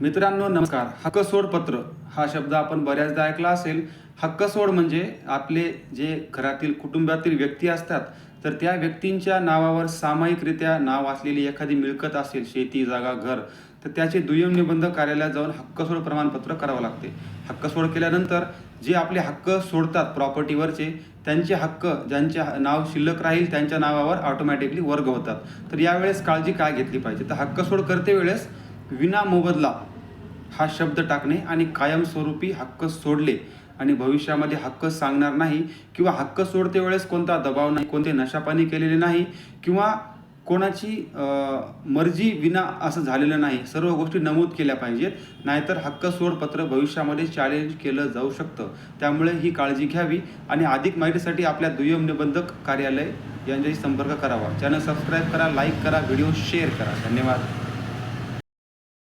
मित्रांनो नमस्कार. हक्कसोड पत्र. हा शब्द आपण बऱ्याचदा ऐकला असेल. हक्कसोड म्हणजे आपले जे घरातील कुटुंबातील व्यक्ती असतात तर त्या व्यक्तींच्या नावावर सामायिकरित्या नाव असलेली एखादी मिळकत असेल शेती जागा घर तर त्याचे दुय्यम निबंध कार्यालयात जाऊन हक्कसोड प्रमाणपत्र करावं लागते. हक्कसोड केल्यानंतर जे आपले हक्क सोडतात प्रॉपर्टीवरचे त्यांचे हक्क ज्यांचे नाव शिल्लक राहील त्यांच्या नावावर ऑटोमॅटिकली वर्ग होतात. तर यावेळेस काळजी काय घेतली पाहिजे? तर हक्कसोड करते वेळेस विना मोबदला हा शब्द टाकणे आणि कायमस्वरूपी हक्क सोडले आणि भविष्यामध्ये हक्क सांगणार नाही किंवा हक्क सोडते वेळेस कोणता दबाव नाही कोणते नशापाणी केलेले नाही किंवा कोणाची मर्जी विना असं झालेलं नाही. सर्व गोष्टी नमूद केल्या पाहिजेत. नाहीतर हक्क सोडपत्र भविष्यामध्ये चॅलेंज केलं जाऊ शकतं. त्यामुळे ही काळजी घ्यावी आणि अधिक माहितीसाठी आपल्या दुय्यम निबंधक कार्यालय यांच्याशी संपर्क करावा. चॅनल सबस्क्राईब करा लाईक करा व्हिडिओ शेअर करा. धन्यवाद.